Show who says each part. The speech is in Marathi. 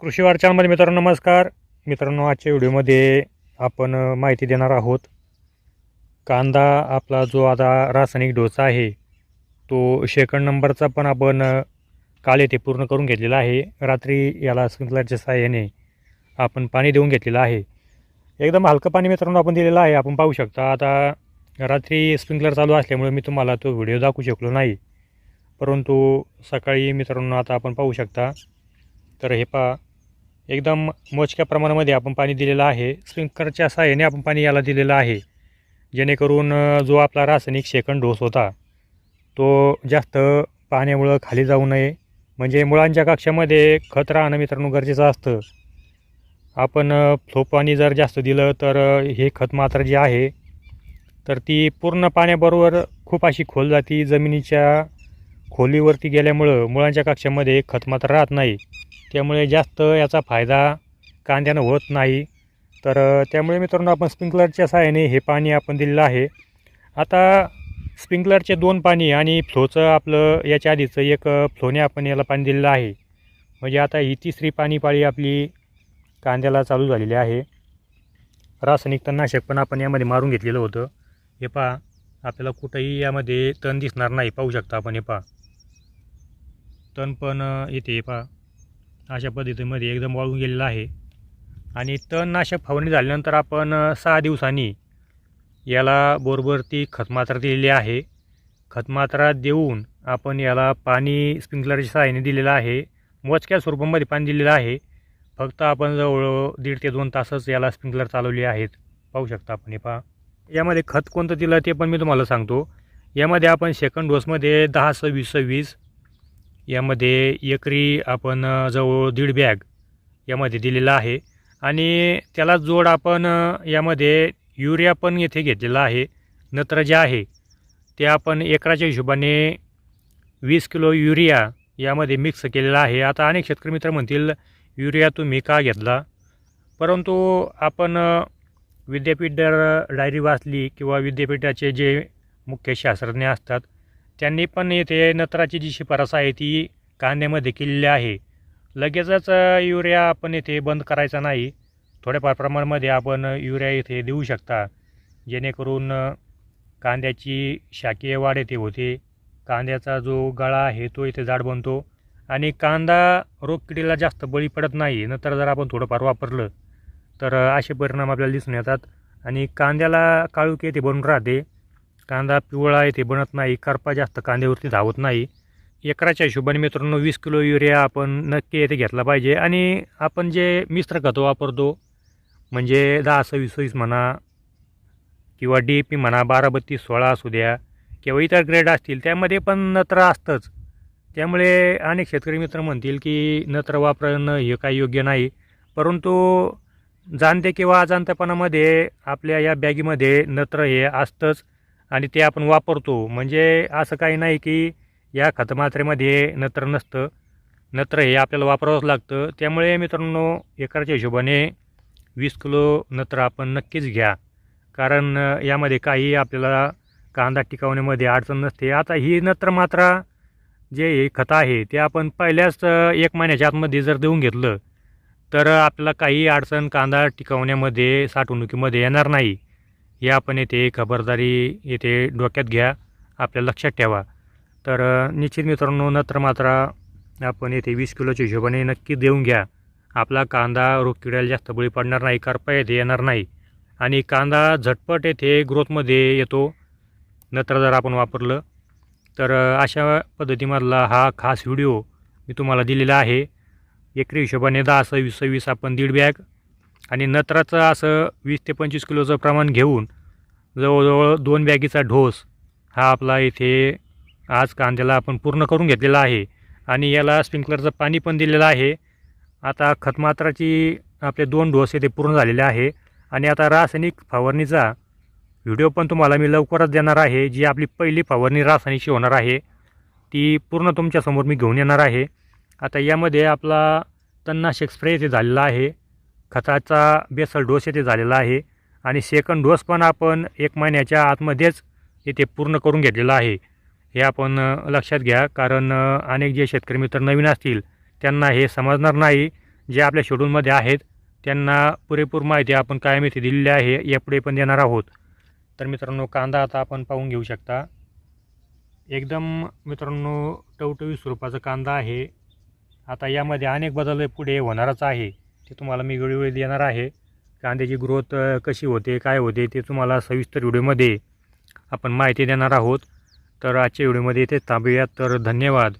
Speaker 1: कृषी वार्तांमध्ये मित्रांनो नमस्कार. मित्रांनो आजच्या व्हिडिओमध्ये आपण माहिती देणार आहोत. कांदा आपला जो आता रासायनिक डोसा आहे तो शेकंड नंबरचा पण आपण काल येथे पूर्ण करून घेतलेला आहे. रात्री याला स्प्रिंकलरच्या सहाय्याने आपण पाणी देऊन घेतलेलं आहे. एकदम हलकं पाणी मित्रांनो आपण दिलेलं आहे. आपण पाहू शकता आता रात्री स्प्रिंकलर चालू असल्यामुळे मी तुम्हाला तो व्हिडिओ दाखवू शकलो नाही. परंतु सकाळी मित्रांनो आता आपण पाहू शकता. तर हे पा एकदम मोजक्या प्रमाणामध्ये आपण पाणी दिलेलं आहे. स्प्रिंकलरच्या सहाय्याने आपण पाणी याला दिलेलं आहे. जेणेकरून जो आपला रासायनिक शेकंड डोस होता तो जास्त पाण्यामुळं खाली जाऊ नये. म्हणजे मुळांच्या कक्षामध्ये खत राहणं मित्रांनो गरजेचं असतं. आपण फ्लो पाणी जर जास्त दिलं तर हे खत मात्र जी आहे तर ती पूर्ण पाण्याबरोबर खूप अशी खोल जाती. जमिनीच्या खोलीवरती गेल्यामुळं मुळांच्या कक्षामध्ये खत मात्र राहत नाही. त्यामुळे जास्त याचा फायदा कांद्यानं होत नाही. तर त्यामुळे मित्रांनो आपण स्प्रिंकलरच्या सहाय्याने हे पाणी आपण दिलेलं आहे. आता स्प्रिंकलरचे दोन पाणी आणि फ्लोचं आपलं याच्या आधीचं एक फ्लोने आपण याला पाणी दिलेलं आहे. म्हणजे आता ही तिसरी पाणीपाळी आपली कांद्याला चालू झालेली आहे. रासायनिक तणनाशक पण आपण यामध्ये मारून घेतलेलं होतं. हे पहा आपल्याला कुठंही यामध्ये तण दिसणार नाही. पाहू शकता आपण हे पहा. तण पण येते हे पहा. अशा पद्धतीमध्ये एकदम वाळून गेलेलं आहे. आणि तणनाशक फवारणी झाल्यानंतर आपण सहा दिवसांनी याला बरोबर ती खतमात्रा दिलेली आहे. खतमात्रा देऊन आपण याला पाणी स्प्रिंकलरच्या सहाय्याने दिलेलं आहे. मोजक्या स्वरूपामध्ये पाणी दिलेलं आहे. फक्त आपण जवळ दीड ते दोन तासच याला स्प्रिंकलर चालवले आहेत. पाहू शकता आपण हे पहा. यामध्ये खत कोणतं दिलं ते पण मी तुम्हाला सांगतो. यामध्ये आपण सेकंड डोसमध्ये दहा सव्वीस सव्वीस यामध्ये एकरी आपण जवळ दीड बॅग यामध्ये दिलेला आहे. आणि त्याला जोड आपण यामध्ये युरिया पण येथे घेतलेला आहे. नत्र जे आहे ते आपण एकराच्या हिशोबाने वीस किलो युरिया यामध्ये मिक्स केलेला आहे. आता अनेक शेतकरी मित्र म्हणतील युरिया तुम्ही का घेतला? परंतु आपण विद्यापीठ डायरी वाचली किंवा विद्यापीठाचे जे मुख्य शास्त्रज्ञ असतात त्यांनी पण येथे नत्राची जी शिफारस आहे ती कांद्यामध्ये केलेली आहे. लगेचच युरिया आपण येथे बंद करायचा नाही. थोड्याफार प्रमाणामध्ये आपण युरिया येथे देऊ शकता. जेणेकरून कांद्याची शाकीय वाढ येथे होते. कांद्याचा जो गळा आहे तो इथे जाड बनतो. आणि कांदा रोगकिडीला जास्त बळी पडत नाही नंतर जर आपण थोडंफार वापरलं तर असे परिणाम आपल्याला दिसून येतात. आणि कांद्याला काळुकी येथे बनून राहते. कांदा पिवळा येथे बनत नाही करपा जास्त कांद्यावरती धावत नाही. एकराच्या हिशोबाने मित्रांनो वीस किलो युरिया आपण नक्की येथे घेतला पाहिजे. आणि आपण जे मिश्र खतं वापरतो म्हणजे दहा सव्वीस सव्वीस म्हणा किंवा डी ए पी म्हणा बारा बत्तीस सोळा असू द्या किंवा इतर ग्रेड असतील त्यामध्ये पण नत्र असतंच. त्यामुळे अनेक शेतकरी मित्र म्हणतील की नत्र वापरणं हे काही योग्य नाही. परंतु जाणते किंवा अजाणतेपणामध्ये आपल्या या बॅगीमध्ये नत्र हे असतंच. आणि ते आपण वापरतो. म्हणजे असं काही नाही की या खतमात्रेमध्ये नत्र नसतं. नत्र हे आपल्याला वापरावंच लागतं. त्यामुळे मित्रांनो एकराच्या हिशोबाने वीस किलो नत्र आपण नक्कीच घ्या. कारण यामध्ये काही आपल्याला कांदा टिकवण्यामध्ये अडचण नसते. आता ही नत्र मात्रा जे हे खतं आहे ते आपण पहिल्याच एक महिन्याच्या आतमध्ये जर देऊन घेतलं तर आपल्याला काही अडचण कांदा टिकवण्यामध्ये साठवणुकीमध्ये येणार नाही. हे आपण येथे खबरदारी येथे डोक्यात घ्या आपल्या लक्षात ठेवा. तर निश्चित मित्रांनो नत्र मात्रा आपण येथे वीस किलोच्या हिशोबाने नक्की देऊन घ्या. आपला कांदा रोगकिड्याला जास्त बळी पडणार नाही करपा येथे येणार नाही. आणि कांदा झटपट येथे ग्रोथमध्ये येतो. नत्र जर आपण वापरलं तर अशा पद्धतीमधला हा खास व्हिडिओ मी तुम्हाला दिलेला आहे. एकरी हिशोबाने दहा सव्वीस सव्वीस आपण दीड बॅग आणि नत्राचं असं वीस ते पंचवीस किलोचं प्रमाण घेऊन जवळजवळ दोन बॅगीचा ढोस हा आपला इथे आज कांद्याला आपण पूर्ण करून घेतलेला आहे. आणि याला स्प्रिंकलरचं पाणी पण दिलेलं आहे. आता खतमात्राची आपले दोन डोस येथे पूर्ण झालेले आहे. आणि आता रासायनिक फवारणीचा व्हिडिओ पण तुम्हाला मी लवकरच देणार आहे. जी आपली पहिली फवारणी रासायनिकची होणार आहे ती पूर्ण तुमच्यासमोर मी घेऊन येणार आहे. आता यामध्ये आपला तणनाशक स्प्रे येथे झालेला आहे. खताचा बेसल डोस येथे झालेला आहे आणि सेकंड डोस पण आपण एक महिन्याच्या आतमध्येच येथे पूर्ण करून घेतलेला आहे. हे आपण लक्षात घ्या कारण अनेक जे शेतकरी मित्र नवीन असतील त्यांना हे समजणार नाही. जे आपल्या शेड्यूलमध्ये आहेत त्यांना पुरेपूर माहिती आपण कायम येथे दिलेली आहे यापुढे पण देणार आहोत. तर मित्रांनो कांदा आता आपण पाहून घेऊ शकता. एकदम मित्रांनो टवटवी स्वरूपाचा कांदा आहे. आता यामध्ये अनेक बदल पुढे होणारच आहे. ते तुम्हाला मी वेळोवेळी देणार आहे. कांद्याची ग्रोथ कशी होते काय होते ते तुम्हाला सविस्तर व्हिडिओमध्ये आपण माहिती देणार आहोत. तर आजच्या व्हिडिओमध्ये इथे थांबूयात तर धन्यवाद.